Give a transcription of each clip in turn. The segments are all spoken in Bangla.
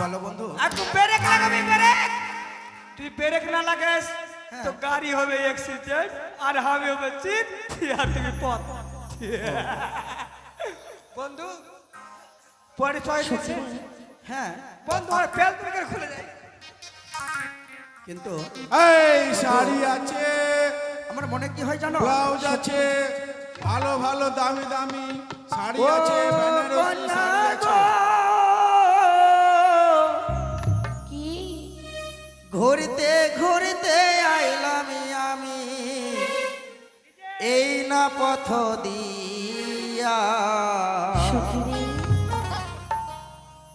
বলো বন্ধু। একটু ব্রেক লাগাবি ব্রেক। তুই ব্রেক না লাগাস তো গাড়ি হবে অ্যাক্সিডেন্ট আর হবে হবে চিত আর তুমি পথ। বন্ধু পরিচয় দিচ্ছে হ্যাঁ। বন্ধু আর পেল তুমি খুলে যায় কিন্তু এই শাড়ি আছে। আমার মনে কি হয় জানো? ব্লাউজ আছে। ভালো ভালো দামি দামি শাড়ি আছে। শাড়ি আছে। ঘুরতে ঘুরতে আইলাম আমি। এই না পথ দিয়া।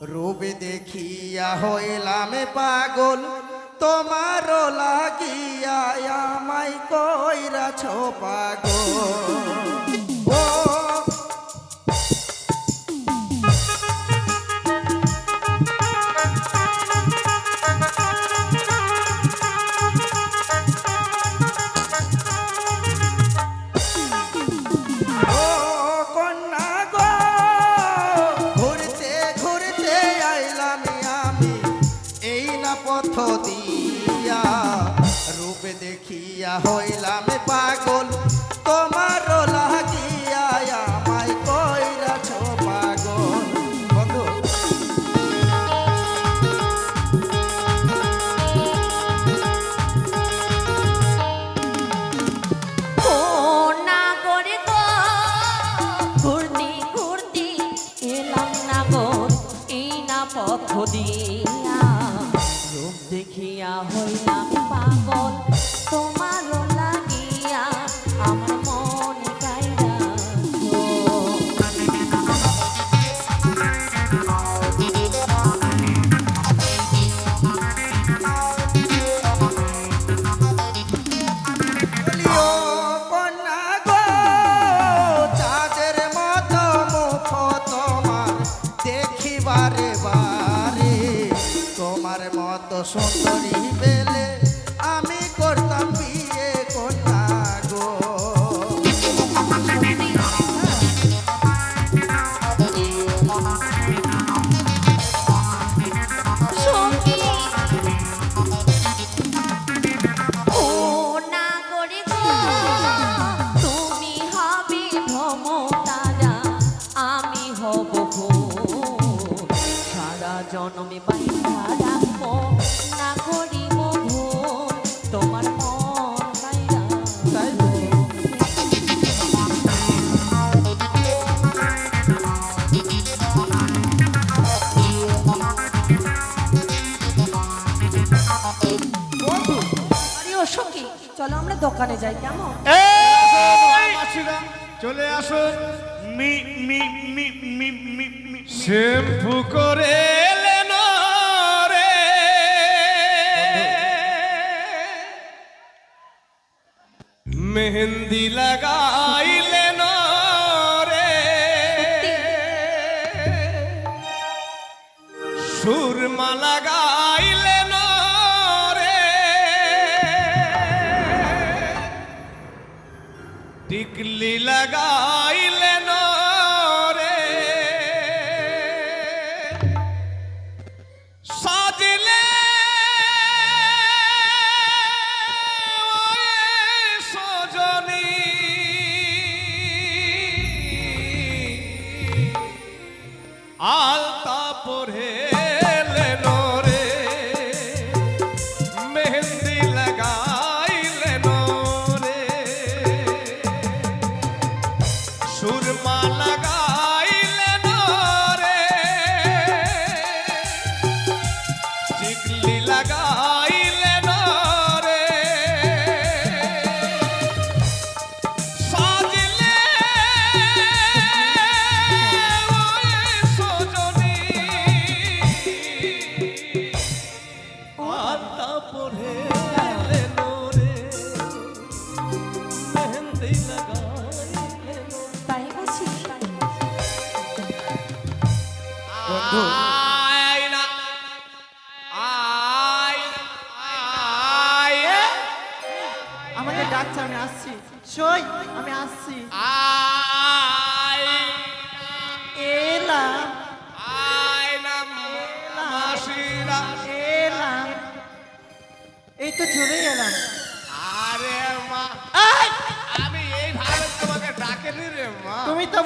রূপে দেখিয়া হইলাম পাগল তোমারও লাগিয়া আমায় কইরাছ পাগল। পথ দিয়া রূপ দেখিয়া হইলাম পাগল। যাই কেমন? চলে আসুন। মি মি মি মি মি মি। শ্যাম্পু করে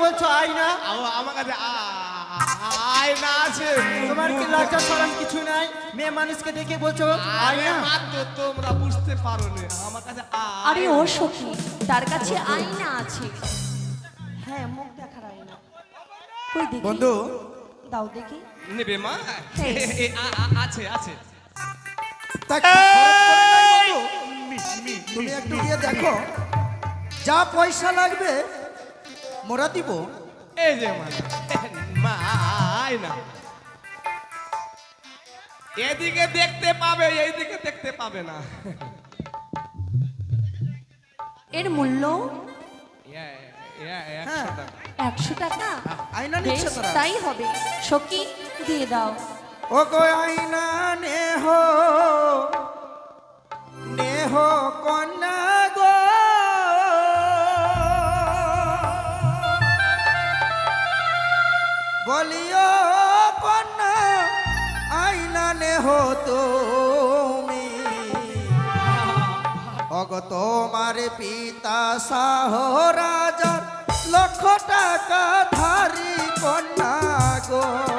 বলছো আই না আ- আমার কাছে আয়না আছে। তোমার কি লজ্জা সরম কিছু নাই? মেয়ে মানুষকে দেখে বলছো আই আরে না মা তো তোমরা বুঝতে পারো নি। আমার কাছে আ- আরে ও সখী তার কাছে আয়না আছে। হ্যাঁ মুখ দেখার আয়না। কই দেখি? বন্ধু। দাও দেখি। নেবে মা? হ্যাঁ। আছে আছে? তুমি একটু গিয়ে দেখো। যা পয়সা লাগবে মোরা দিব? এই যে মা আয়না এদিকে দেখতে পাবে এইদিকে দেখতে পাবে না। এর মূল্য? একশো হ্যাঁ। টাকা। একশো টাকা? আয়না বেশ নিচ্ছে তাই হবে। সখী দিয়ে দাও। ও গো আয়না নেহ নেহ কন্যা বলিও কন্যা, আইনা নেহ তুমি। অগ তোমার পিতা সাহ রাজার লক্ষ টাকা ধারি কন্যা গো।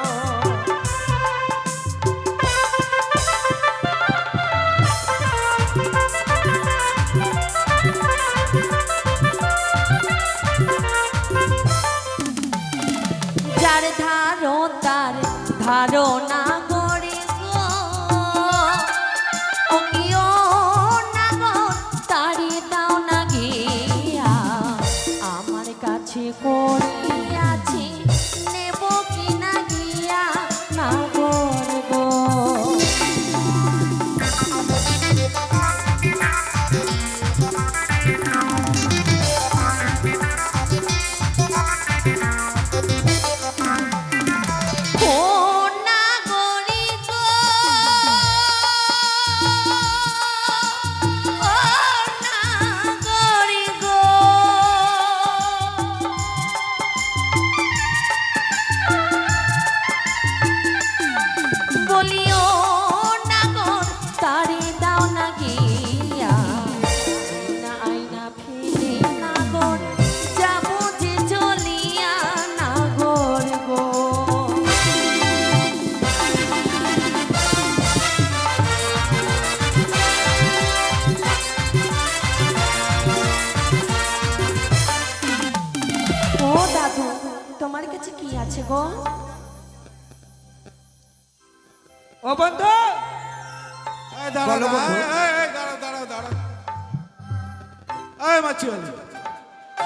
মাছিওয়ালি,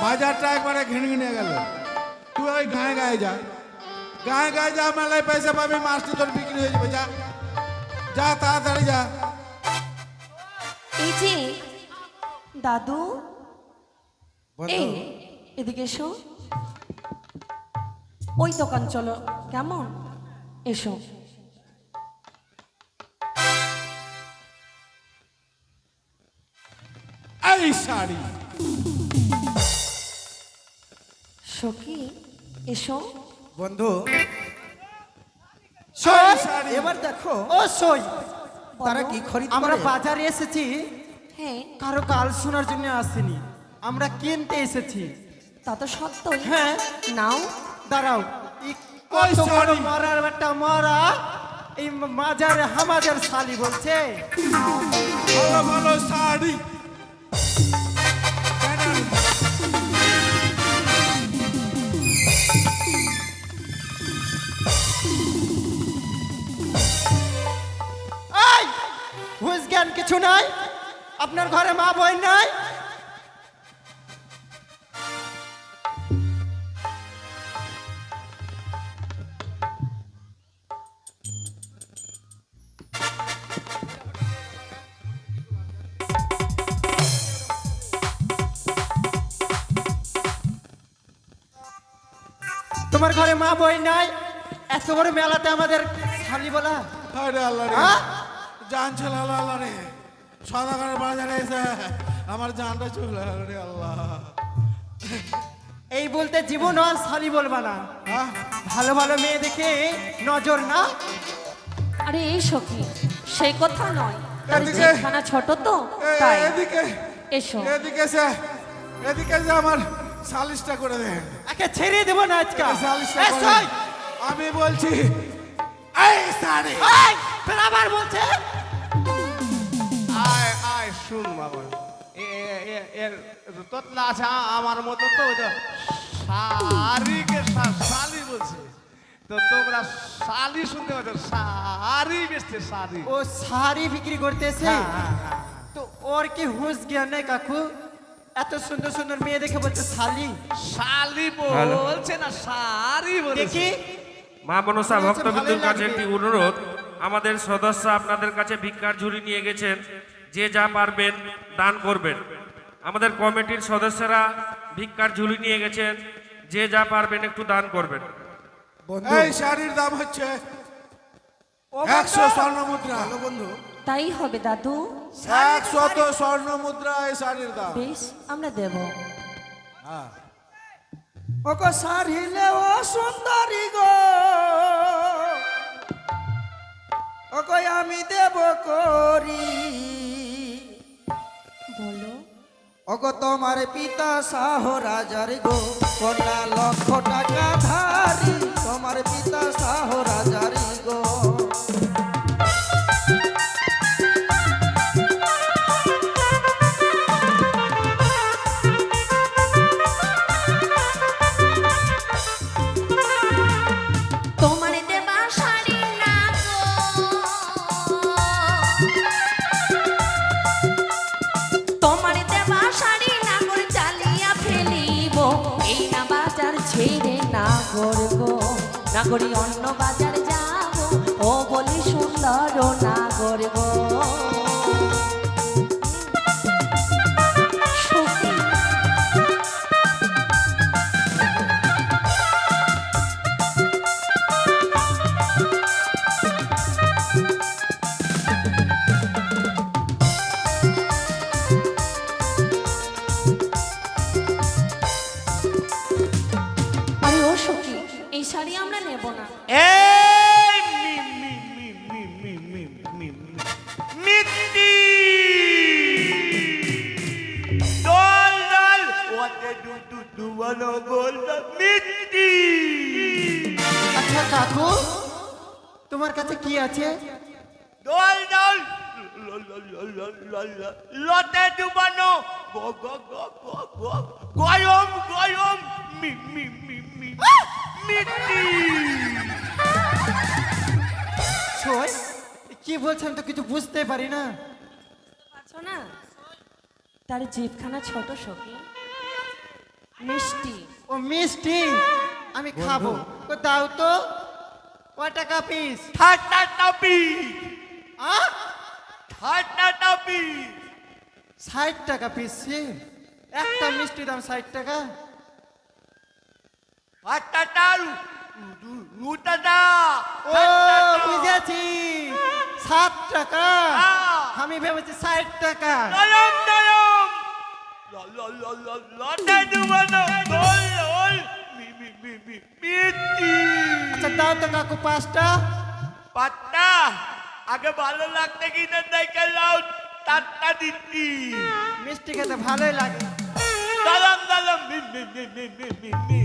বাজারটা একবারে ঘিন ঘিনে গেল। তুই ওই গায়ে গায়ে যা। গায়ে গায়ে যা মেলায় পয়সা পাবি মাছটি তোর বিক্রি হয়ে যাবে যা। যা তাড়াতাড়ি যা। এই যে দাদু। এই এদিকে এসো। ওই দোকান চলো কেমন? এসো। এই শাড়ি। সখী এসো। বন্ধু। শাড়ি এবার দেখো। ও সই। তারা কি খরিদ আমরা বাজারে এসেছি। হ্যাঁ। কারও শোনার জন্য আসিনি। আমরা কিনতে এসেছি। তা তো সত্যই। হ্যাঁ। নাও। দাঁড়াও। মরার একটা মরা। এই মাজারে হামাজার শালি বলছে। ভালো ভালো শাড়ি। জ্ঞান কিছু নাই? আপনার ঘরে মা বোন নাই? তোমার ঘরে মা বোন নাই? এত বড় মেলাতে আমাদের খালি বলা? আল্লাহ? জান চলে আল্লাহ রে। সদাগরের বাজারে এসে আমার জানটা চলে রে আল্লাহ। এই বলতে জীবন আর শালি বলবা না। হ্যাঁ? ভালো ভালো মেয়ে দেখে নজর না। আরে এই সখী সেই কথা নয়। তার এদিকে। ছোট তো এ- তাই। এদিকে। এসো। এদিকে এসে এদিকে এসে আমার সালিশটা করে দেন একে ছেড়ে দেবো না আজকে। সালিশটা। আমি বলছি এই সারি! এই, আবার বলছে? শুন বাবা। এ- এ- এ- এর তোতলা আছে আমার মতো তো ওই তো শাড়িকে শা- শালি বলছে। তো তোমরা শালি শুনতে পাচ্ছ শাড়ি বেচতে শাড়ি ও শাড়ি বিক্রি করতেছে? হ্যাঁ, হ্যাঁ, হ্যাঁ। তো ওর কি হুঁশ জ্ঞান নেই কাকু? এত সুন্দর সুন্দর মেয়ে দেখে বলছে শালি। শালি বলছে না শাড়ি বলছে। দেখি মা মনসা মনে ভক্তবৃন্দুর কাছে একটি অনুরোধ। আমাদের সদস্য আপনাদের কাছে ভিক্ষার ঝুড়ি নিয়ে গেছেন। যে যা পারবেন দান করবেন। আমাদের কমিটির সদস্যরা ভিক্ষার ঝুলি নিয়ে গেছেন যে যা পারবেন একটু দান করবেন। এই শাড়ির দাম হচ্ছে ও একশো স্বর্ণ মুদ্রা। বন্ধু। তাই হবে দাদু। একশত স্বর্ণ মুদ্রা এই শাড়ির দাম। বেশ আমরা দেব। হ্যাঁ। ওগো সারিলে ও সুন্দরী গো। আমি দেব করি। বলো। ওগো তোমার পিতা শাহ রাজার গো কন্যা লক্ষ টাকা ধারি। তোমার পিতা শাহ রাজার গো করি অন্ন দল দল। লতে ডুবানো। গয়ম গয়ম। মি মি মি মি মিত্তি সই কি বলছে আমি তো কিছু বুঝতে পারি না। পারছ না? তার জিভখানা ছোট সখী। মিষ্টি। ও মিষ্টি? আমি খাব। ও দাও তো। কয় টাকা পিস ঠাট্টা টাপি আ আমি ভেবেছি ষাট টাকা। আচ্ছা দাও তো কাকু পাঁচটা। পাঁচটা। আগে ভালো লাগতে কিনে দেখে লাউ তারটা দিচ্ছি। মিষ্টি খেতে ভালোই লাগে। দালাম দালাম ভি ভি ভি ভি ভি ভি ভি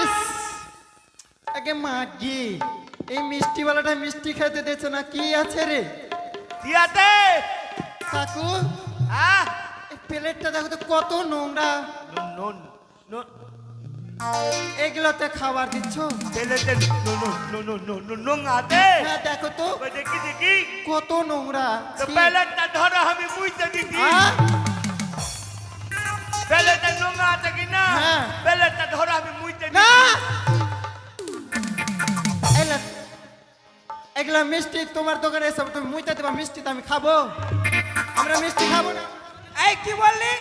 ইস আগে মাগি। এই মিষ্টি বালাটা মিষ্টি খেতে দিয়েছে না কি আছে রে? কি আছে? কাকু হ্যাঁ? প্লেটটা দেখো তো কত নোংরা। নো নো এগুলোতে খাবার দিচ্ছ? হ্যাঁ দেখো তো। দেখি দেখি। কত নোংরা। তো ছি। প্যালেটটা ধরো আমি বুঝতে দিছি আহ, প্যালেটটা নোংরা আছে কি না? হ্যাঁ। প্যালেটটা ধরো আমি বুঝতে না! এগুলা মিষ্টি তোমার দোকানে এসব তুমি মুইতে দেবা মিষ্টি তো আমি খাব। আমরা মিষ্টি খাব না। এই কি বললি?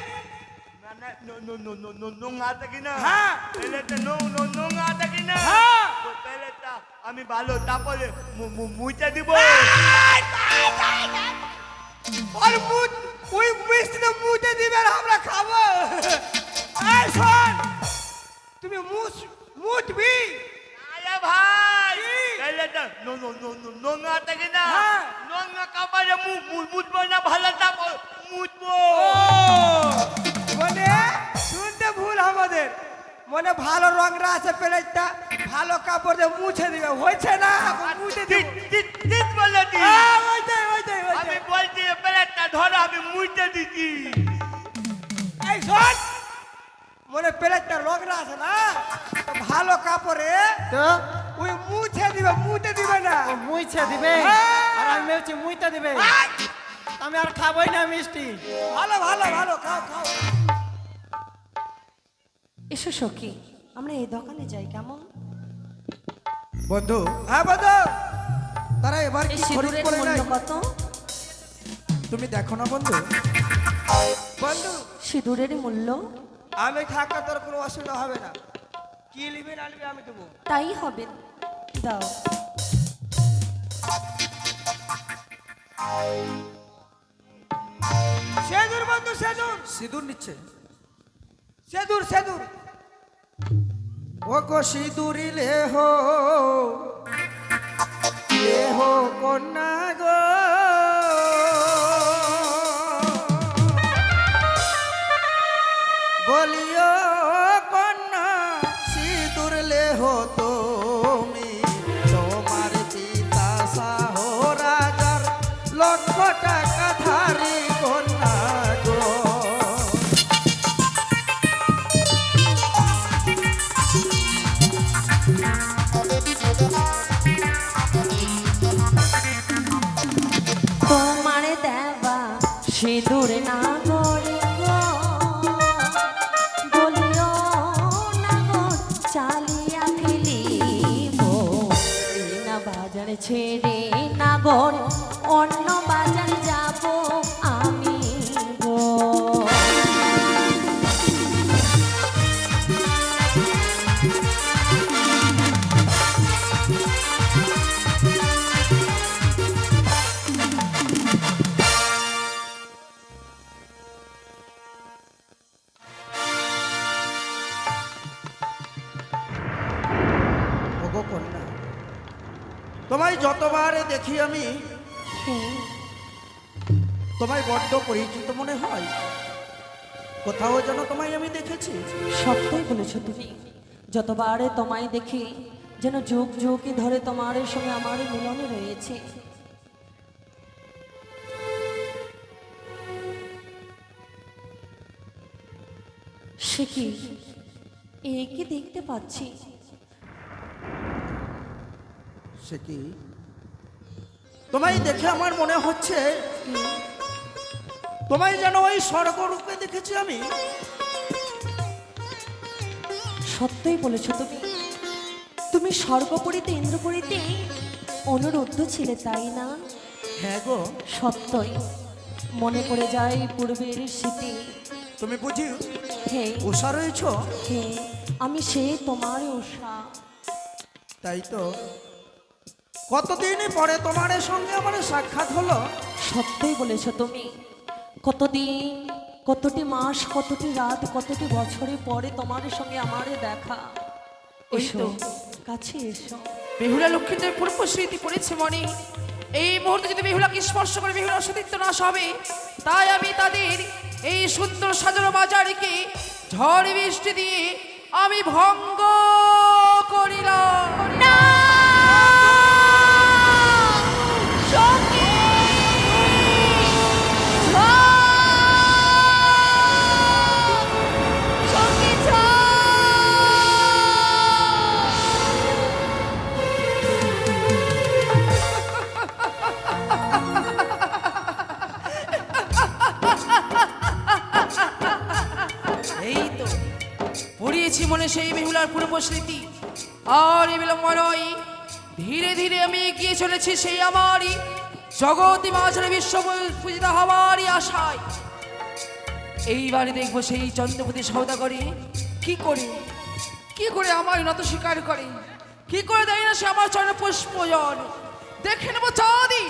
নোংরা আছে কি না? হ্যাঁ। আমি ভালো তারপরে মুইটা দিব। আর ওই মিষ্টিটা মুইটা দিবে আমরা খাব। আর তুমি মুছ মুছবি। আরে ভাই ছেলেটা নো নো নো নো নোংরা থাকে না? হ্যাঁ। নোংরা কাপড়ে মুছবো না ভালো তারপর মুছবো। মানে শুনতে ভুল আমাদের। মনে ভালো রংরা আছে প্লেটটা ভালো কাপড় দিয়ে মুছে দিবে। হয়েছে না? মুছে দিব। ঠিক- বলে দি। হ্যাঁ, ওইটাই, ওইটাই, আমি। বলছি প্লেটটা ধরো আমি মুছতে দিচ্ছি এই শোন মনে প্লেটটা রংরা আছে না? ভালো কাপড়ে তো? ওই মুছে দিবে মুতে দিবে না। ও মুইছে দিবে? হ্যাঁ। আর আমি ভেবেছি মুইতে দিবে। আমি আর খাবোই না মিষ্টি। ভালো ভালো ভালো খাও খাও। এসো সখী আমরা এই দোকানে যাই কেমন? বন্ধু হ্যাঁ বন্ধু তারা এবার এই কি খরিদ সিঁদুরের করে মূল্য নেয়? কত? তুমি দেখো না বন্ধু। বন্ধু সিঁদুরের মূল্য? আমি থাকা তোর কোনো অসুবিধা হবে না। কি নিবি না নিবি আমি দেবো। তাই হবে। দাও। সেদুর বন্ধু সেদুর। সিঁদুর নিচ্ছে। সেদুর সেদুর। ও গো সিঁদুরি লেহ লেহ কন্যা গো। দেখি আমি। তোমায় বড্ড পরিচিত মনে হয়। কোথাও যেন তোমায় আমি দেখেছি। সত্যই বলেছ তুমি। যতবারে তোমায় দেখি যেন যুগ যুগই ধরে তোমার সঙ্গে আমার মিলনে রয়েছে। সে কি দেখতে পাচ্ছি? সে কি? তোমায় দেখে আমার মনে হচ্ছে তোমায় যেন ওই স্বর্গরূপে দেখেছি আমি। সত্যই বলেছ তুমি। তুমি স্বর্গপুরীতে ইন্দ্রপুরীতে অনুরুদ্ধ ছিলে তাই না? হ্যাঁ গো। সত্যই। মনে পড়ে যায় পূর্বের স্মৃতি। তুমি বুঝি হে। উষা রয়েছ? হে আমি সে তোমার উষা। তাই তো। কতদিন পরে তোমার সঙ্গে আমার সাক্ষাৎ হলো? সত্যই বলেছ তুমি। কতদিন কতটি মাস কতটি রাত কতটি বছরের পরে তোমার সঙ্গে আমার দেখা? এসো। কাছে এসো। বেহুলা লক্ষ্মীদের পূর্ব স্মৃতি পড়েছে মনে। এই মুহূর্তে যদি বেহুলাকে স্পর্শ করে বেহুলার সতীত্ব নাশ হবে তাই আমি তাদের এই সুন্দর সাজানো বাজারকে ঝড় বৃষ্টি দিয়ে আমি ভঙ্গ করিলাম। না! নয়। ধীরে ধীরে আমি এগিয়ে চলেছি সেই আমারই জগতি মাঝরে বিশ্ব পূজিত হওয়ারই আশায়। এইবারে দেখব সেই চন্দ্রপতি সৌদাগরে কি করে? কি করে আমার নত স্বীকার করে? কি করে দেয় না সে আমার চরণে পুষ্পজন দেখে নেব চাঁদি